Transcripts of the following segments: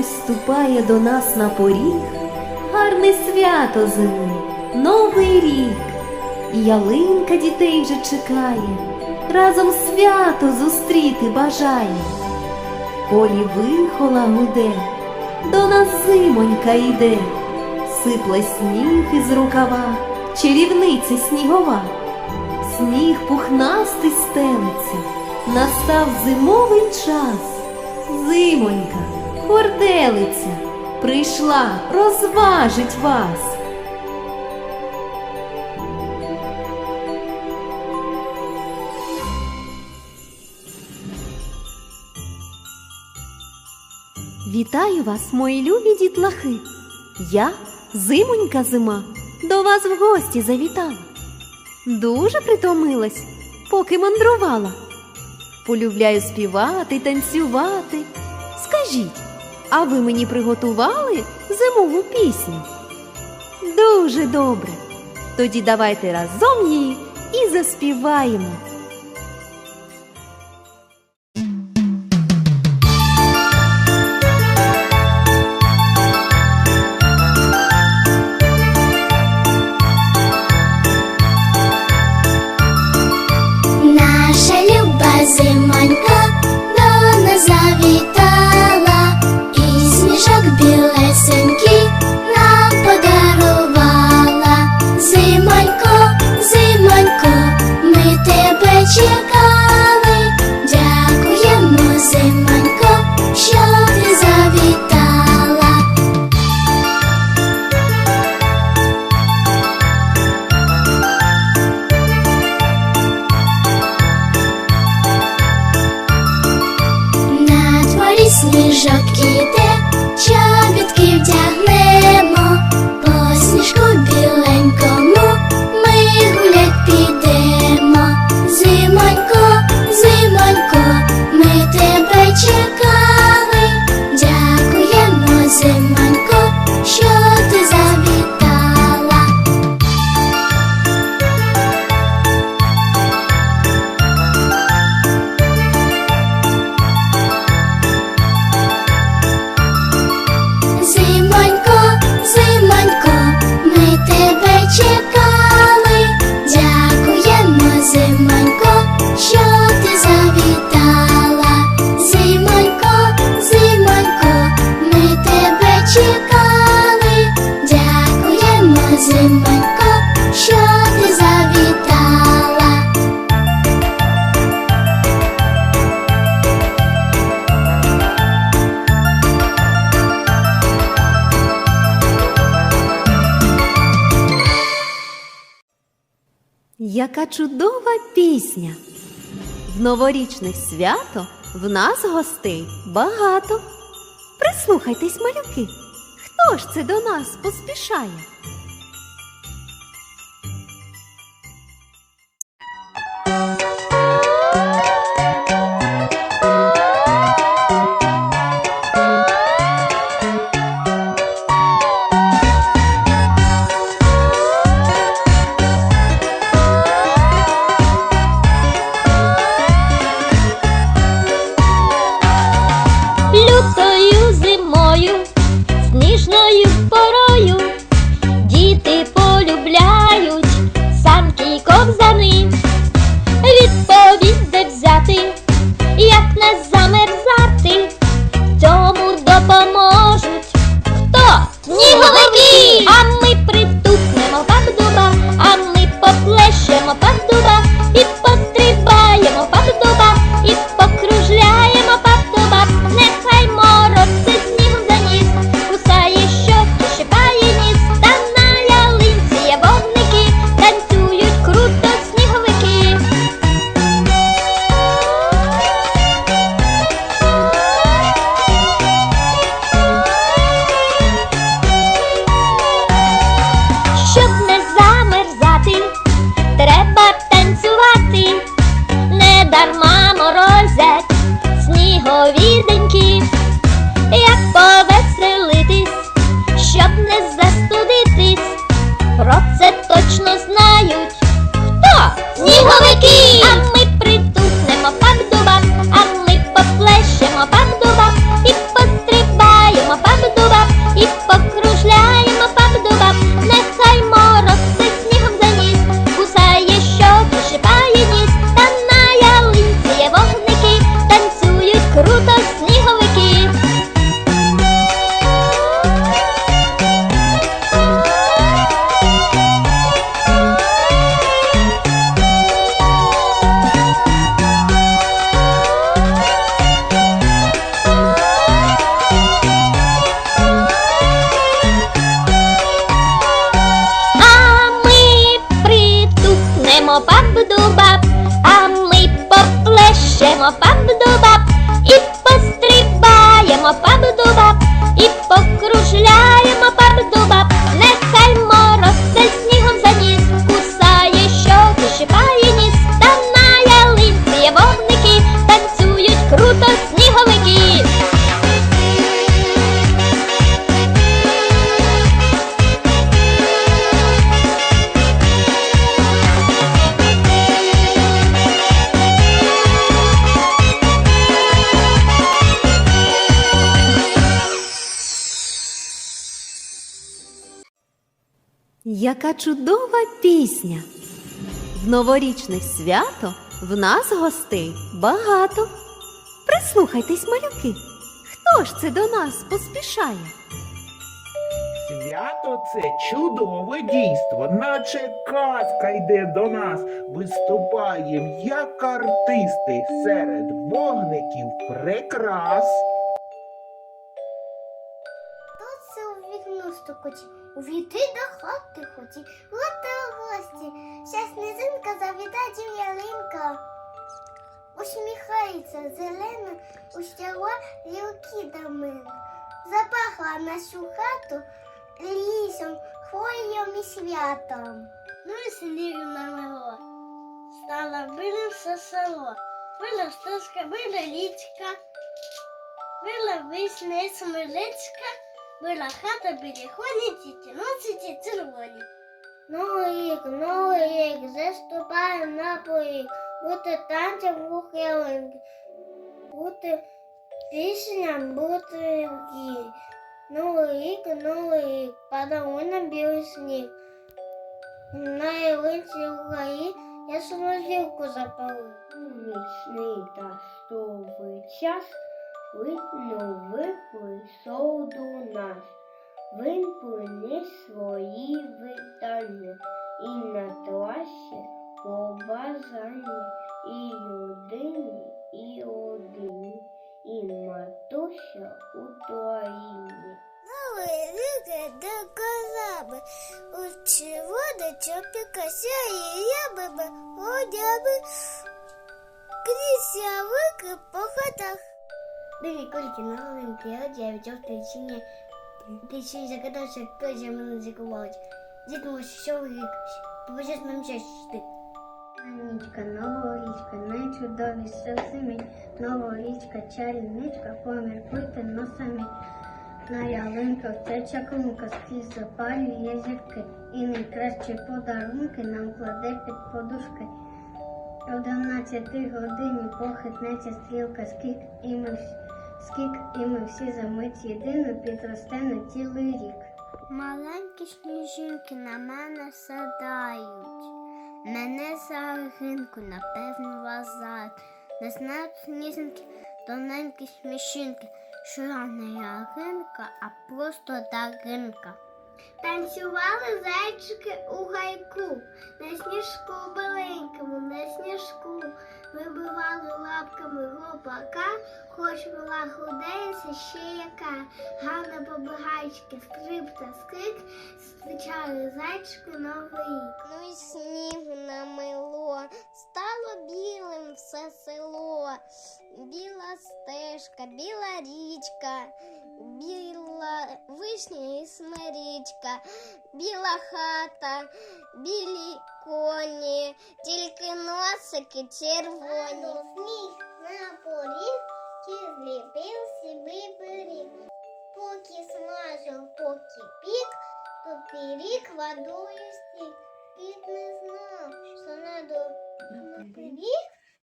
ось ступає до нас на поріг гарне свято зими, Новий рік. І ялинка дітей вже чекає, разом свято зустріти бажає. Полі вихола гуде, до нас зимонька йде, сипле сніг із рукава, чарівниця снігова. Сніг пухнастий стелиться, настав зимовий час. Зимонька, хорделиця, прийшла розважить вас. Вітаю вас, мої любі дітлахи. Я, зимонька зима, до вас в гості завітала. Дуже притомилась, поки мандрувала. Полюбляю співати, танцювати. Скажіть, а ви мені приготували зимову пісню? Дуже добре. Тоді давайте разом її і заспіваємо. Яка чудова пісня! В новорічне свято в нас гостей багато. Прислухайтесь, малюки, хто ж це до нас поспішає? 거꾸로 Яка чудова пісня! В новорічне свято в нас гостей багато. Прислухайтесь, малюки, хто ж це до нас поспішає? Свято це чудове дійство, наче казка йде до нас. Виступаєм як артисти серед вогників прикрас. Хто це у вікно стукочі? Увійти до хати хоті, от у гості. Щас низинка завітать у ялинка. Усміхається зелена, ущала лілки дамин. Запахла нашу хату лісом, хвоєм і святом. Ну і снігу намело. Стало билим все село. Била стежка, била річка. Била вишня і смиречка. Була хата біля хоні, тіті носиті червоні. Новий рік, новий рік, заступає на поріг, бути танцем у хилинки, бути пісням, бути в гірі. Новий рік, новий рік, падав на білий сніг. На ялинці у гаї я самозілку запалив. Вічний та стовий час видно виписав до нас. Він приніс свої вітання і на трасі побажання і людині, і родині, і матуся у. Новый рік до кораби, у чего-то чопика сяє яби, одяби, крися вики по хатах. Білі кульки на голинки, одяють в течіні, течі загадався козя мене закувать. Дід мой що рік, побачить нам щастя. Нічка, новорічка, найчудові зимі, новорічка, чарівничка, поміркуйте носами. На ялинках тече кому казки запалює зірки, і найкращі подарунки нам кладе під подушки. О 12 годині похитнеться стрілка, скік і ми, вс- скік, і ми всі за мить єдину підросте на цілий рік. Маленькі сніжинки на мене садають. Мене за ринку, напевно, вазають. Не знають сніжинки, тоненькі смішинки, що я не яринка, а просто даринка. Танцювали зайчики у гайку, на сніжку беленькому, на сніжку. Вибивали лапками гопака, хоч була худеється ще яка. Ганна побігайчики, скрип та скрик, зустрічали зайчику новий. Ну і сніг намило, стало білим все село. Біла стежка, біла річка, біла вишня і смирічка, біла хата, білі коні, тільки носики червоні. Сніг на поріг, зліпив собі пиріг. Поки смажив, поки пік, то пиріг водою стік. Кіт не знав, що надо на пиріг,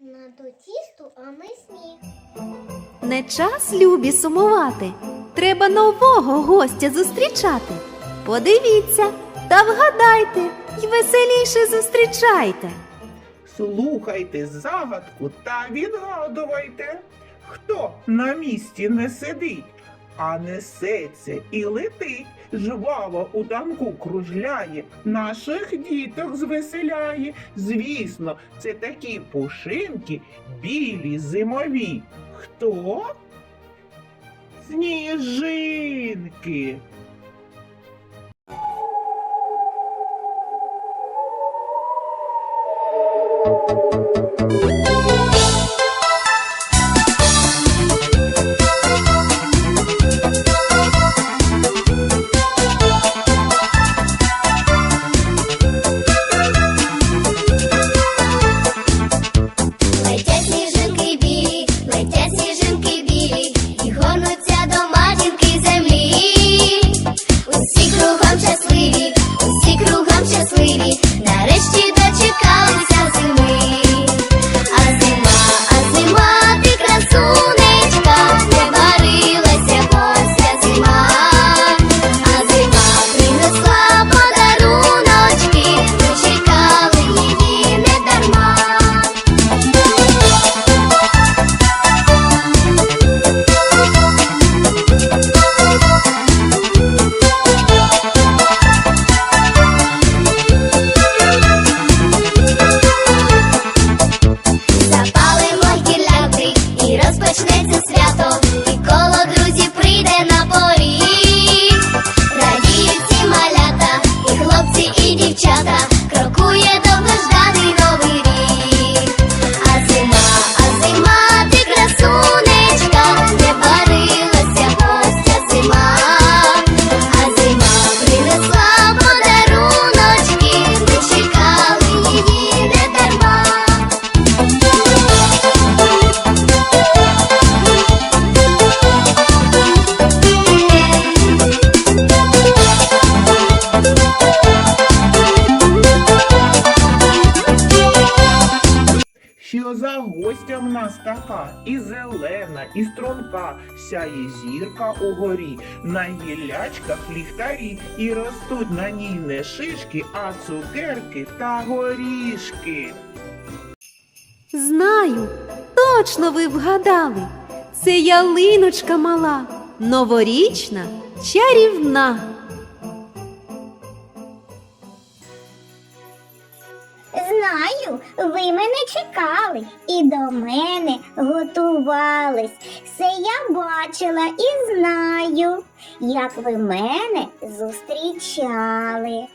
Надо тісту, а ми сніг. Не час любі сумувати. Треба нового гостя зустрічати. Подивіться та вгадайте й веселіше зустрічайте. Слухайте загадку та відгадувайте, хто на місці не сидить, а несеться і летить, жваво у танку кружляє, наших діток звеселяє. Звісно, це такі пушинки білі зимові. Хто? Сніжинки. Така і зелена, і струнка, сяє зірка угорі, на гіллячках ліхтарі, і ростуть на ній не шишки, а цукерки та горішки. Знаю, точно ви вгадали. Це ялиночка мала, новорічна, чарівна. Знаю, ви мене чекали і до мене готувались. Все я бачила і знаю, як ви мене зустрічали.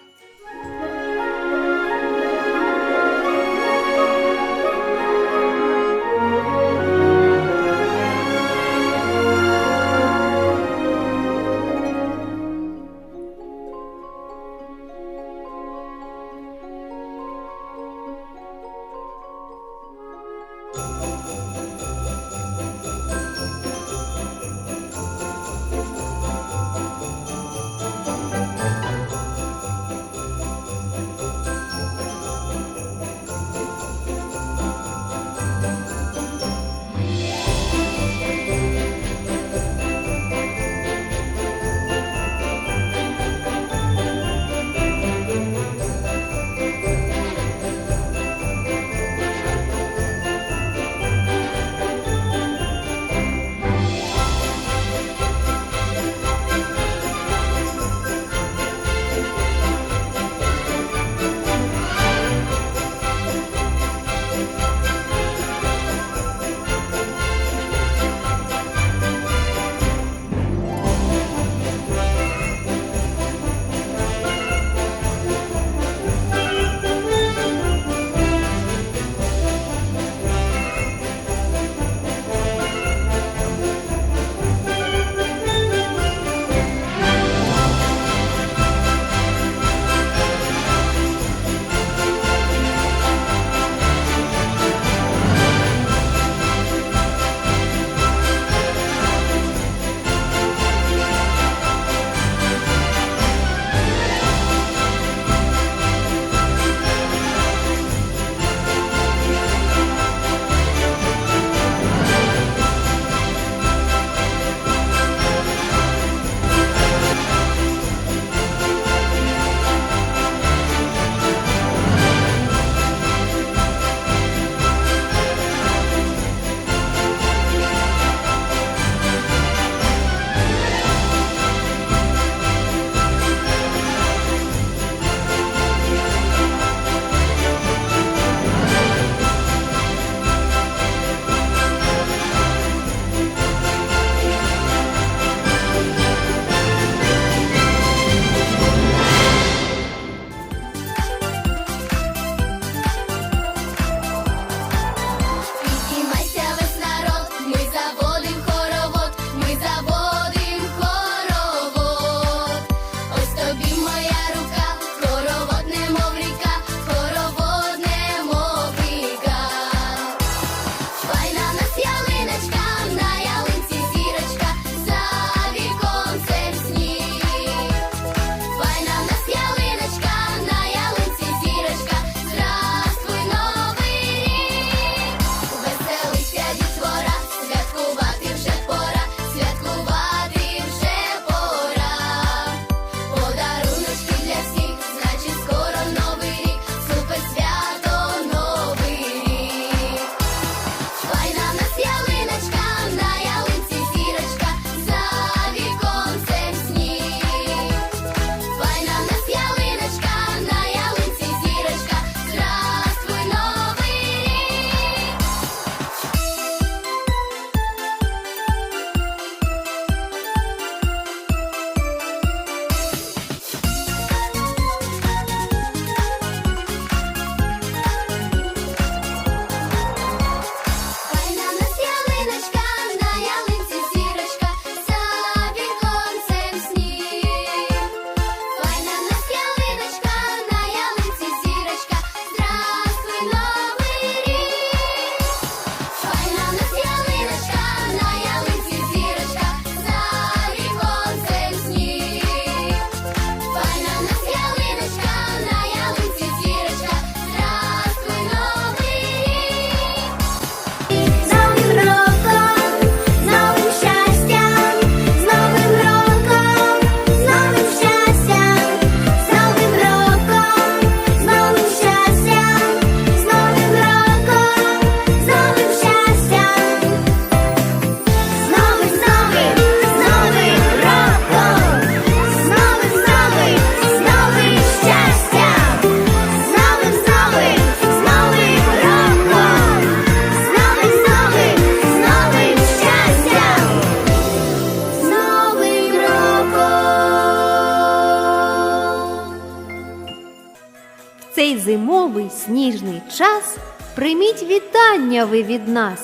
Ви від нас.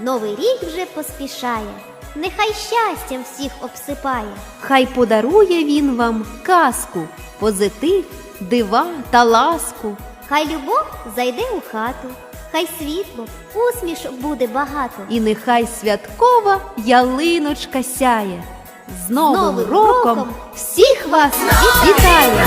Новий рік вже поспішає, нехай щастям всіх обсипає. Хай подарує він вам казку, позитив, дива та ласку. Хай любов зайде у хату, хай світло, усмішок буде багато. І нехай святкова ялиночка сяє. З Новим, Новим роком роком всіх вас вітає!